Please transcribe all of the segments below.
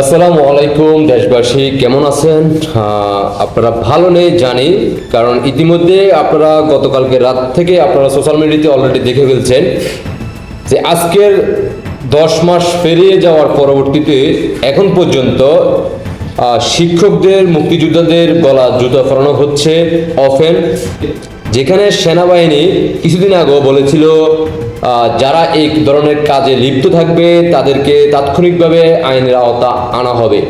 আসসালামু আলাইকুম, দেশবাসী, কেমন আছেন? আপনারা ভালো নেই, জানি, কারণ ইতিমধ্যে আপনারা গতকালকে রাত থেকে আপনারা সোশ্যাল মিডিয়াতে অলরেডি দেখে ফেলছেন যে আজকের দশ মাস পেরিয়ে যাওয়ার পরবর্তীতে এখন পর্যন্ত শিক্ষকদের, মুক্তিযোদ্ধাদের গলা জুতা ফরানো হচ্ছে অফেন যেখানে সেনাবাহিনী কিছুদিন আগেও বলেছিল যারা এই ধরনের কাজে লিপ্ত থাকবে, তাদেরকে তাৎক্ষণিকভাবে আইনের আওতা আনা হবে।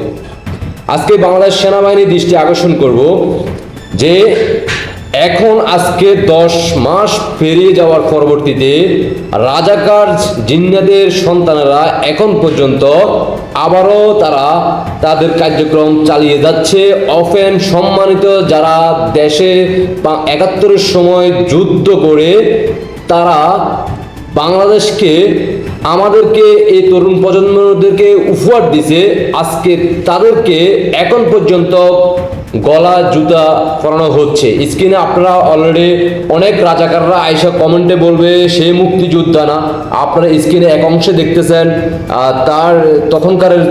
আজকে বাংলাদেশ সেনাবাহিনী দৃষ্টি আকর্ষণ করব যে এখন আজকে দশ মাস পেরিয়ে যাওয়ার পরবর্তীতে রাজাকার জিন্নাদের সন্তানেরা এখন পর্যন্ত আবারও তারা তাদের কার্যক্রম চালিয়ে যাচ্ছে। অফেন সম্মানিত যারা দেশে একাত্তরের সময় যুদ্ধ করে তারা বাংলাদেশকে আমাদেরকে এই তরুণ প্রজন্মদেরকে উপহার দিছে। আজকে তাদেরকে এখন পর্যন্ত গলা, জুতা পরানো হচ্ছে। স্ক্রিনে আপনারা অলরেডি অনেক রাজাকাররা আইসা কমেন্টে বলবে, সে মুক্তিযোদ্ধা না। আপনারা স্ক্রিনে এক অংশে দেখতেছেন তার তখনকারের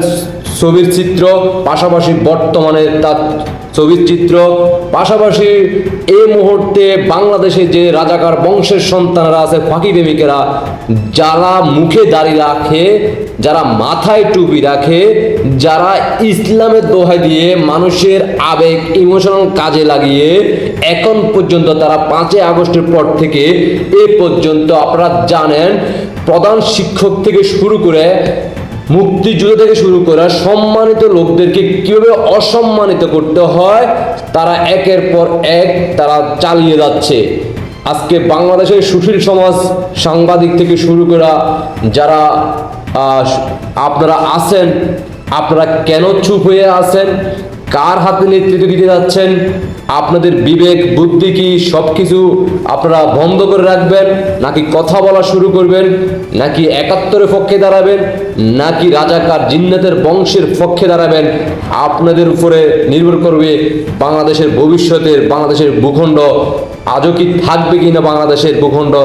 ছবির চিত্র, পাশাপাশি বর্তমানে তার ছবির চিত্র, পাশাপাশি এই মুহূর্তে বাংলাদেশে যে রাজাকার বংশের সন্তানরা আছে, ফাঁকি প্রেমিকেরা, যারা মুখে দাড়ি রাখে, যারা মাথায় টুপি রাখে, যারা ইসলামের দোহাই দিয়ে মানুষের আবেগ ইমোশনাল কাজে লাগিয়ে এখন পর্যন্ত তারা পাঁচই আগস্টের পর থেকে এ পর্যন্ত আপনারা জানেন, প্রধান শিক্ষক থেকে শুরু করে মুক্তিযুদ্ধ থেকে শুরু করে সম্মানিত লোকদেরকে কীভাবে অসম্মানিত করতে হয়, তারা একের পর এক তারা চালিয়ে যাচ্ছে। আজকে বাংলাদেশের সুশীল সমাজ সাংবাদিক থেকে শুরু করা যারা আপনারা আছেন, আপনারা কেন চুপ হয়ে আছেন কার হাতে নেতৃত্ব দিতে যাচ্ছেন? আপনাদের বিবেক, বুদ্ধি কি সব কিছু আপনারা বন্ধ করে রাখবেন? নাকি কথা বলা শুরু করবেন? নাকি একাত্তরের পক্ষে দাঁড়াবেন? নাকি রাজাকার জিন্নাতের বংশের পক্ষে দাঁড়াবেন? আপনাদের উপরে নির্ভর করবে বাংলাদেশের ভবিষ্যতের, বাংলাদেশের ভূখণ্ড। আজও কি থাকবে কিনা বাংলাদেশের ভূখণ্ড?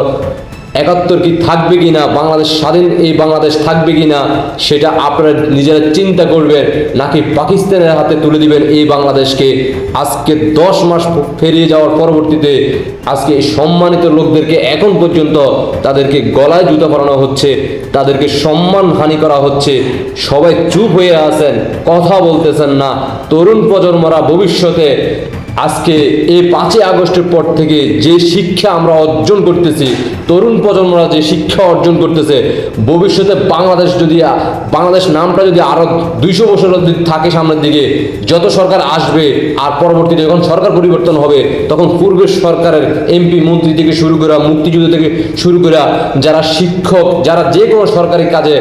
একাত্তর কি থাকবে কিনা বাংলাদেশ স্বাধীন, এই বাংলাদেশ থাকবে কিনা সেটা আপনারা নিজেরা চিন্তা করবেন, নাকি পাকিস্তানের হাতে তুলে দিবেন এই বাংলাদেশকে? আজকে দশ মাস ফেরিয়ে যাওয়ার পরবর্তীতে আজকে এই সম্মানিত লোকদেরকে এখন পর্যন্ত তাদেরকে গলায় জুতা পরানো হচ্ছে, তাদেরকে সম্মান হানি করা হচ্ছে। সবাই চুপ হয়ে আছেন, কথা বলতেছেন না। তরুণ প্রজন্মরা ভবিষ্যতে আজকে এই পাঁচই আগস্টের পর থেকে যে শিক্ষা আমরা অর্জন করতেছি, তরুণ প্রজন্মরা যে শিক্ষা অর্জন করতেছে, ভবিষ্যতে বাংলাদেশ যদি বাংলাদেশ নামটা যদি আরও দুইশো বছর যদি থাকে সামনের দিকে, যত সরকার আসবে আর পরবর্তীতে যখন সরকার পরিবর্তন হবে, তখন পূর্বের সরকারের এমপি, মন্ত্রী থেকে শুরু করে, মুক্তিযুদ্ধ থেকে শুরু করে, যারা শিক্ষক, যারা যে কোনো সরকারি কাজে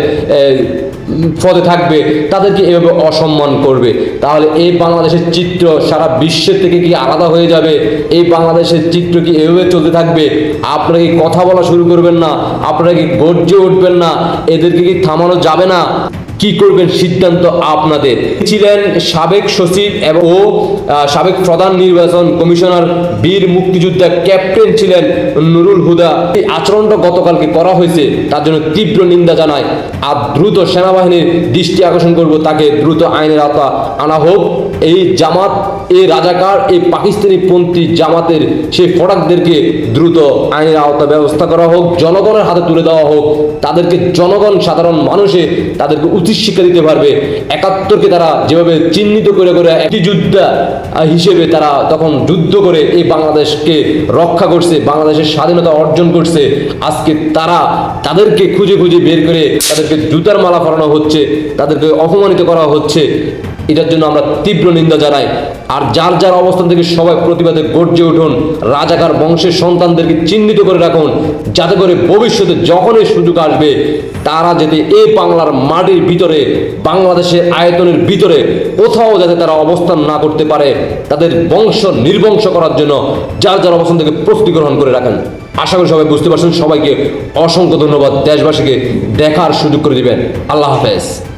পদে থাকবে, তাদেরকে এভাবে অসম্মান করবে। তাহলে এই বাংলাদেশের চিত্র সারা বিশ্বের থেকে কি আলাদা হয়ে যাবে? এই বাংলাদেশের চিত্র কি এভাবে চলতে থাকবে? আপনারা কি কথা বলা শুরু করবেন না? আপনারা কি গর্জে উঠবেন না? এদেরকে কি থামানো যাবে না? কি করবেন সিদ্ধান্ত আপনাদের? ছিলেন সাবেক সচিব এবং ও সাবেক প্রধান নির্বাচন কমিশনার, বীর মুক্তিযোদ্ধা ক্যাপ্টেন ছিলেন নুরুল হুদা। এই আচরণটা গতকালকে করা হয়েছে, তার জন্য তীব্র নিন্দা জানায়। আর দ্রুত সেনাবাহিনীর দৃষ্টি আকর্ষণ করব, তাকে দ্রুত আইনের আওতা আনা হোক। এই জামাত, এই রাজাকার, এই পাকিস্তানি পন্থী জামাতের সেই ফটাকদেরকে দ্রুত আইনের আওতা ব্যবস্থা করা হোক, জনগণের হাতে তুলে দেওয়া হোক, তাদেরকে জনগণ, সাধারণ মানুষে তাদেরকে উচিত শিক্ষা দিতে পারবে। একাত্তরকে তারা যেভাবে চিহ্নিত করে করে একটি যোদ্ধা হিসেবে তারা তখন যুদ্ধ করে এই বাংলাদেশকে রক্ষা করছে, বাংলাদেশের স্বাধীনতা অর্জন করছে, আজকে তারা তাদেরকে খুঁজে খুঁজে বের করে তাদেরকে জুতার মালা পরানো হচ্ছে, তাদেরকে অপমানিত করা হচ্ছে। এটার জন্য আমরা তীব্র নিন্দা জানাই আর যার যার অবস্থান থেকে সবাই প্রতিবাদে গর্জে উঠুন। রাজাকার বংশের সন্তানদেরকে চিহ্নিত করে রাখুন। যাতে করে ভবিষ্যতে যখনই সুযোগ আসবে, তারা যাতে এই বাংলার মাটির ভিতরে, বাংলাদেশের আয়তনের ভিতরে কোথাও যাতে তারা অবস্থান না করতে পারে, তাদের বংশ নির্বংশ করার জন্য যার যার অবস্থান থেকে প্রস্তুতি গ্রহণ করে রাখেন। আশা করি সবাই বুঝতে পারছেন। সবাইকে অসংখ্য ধন্যবাদ দেশবাসীকে দেখার সুযোগ করে দিবেন। আল্লাহ হাফেজ।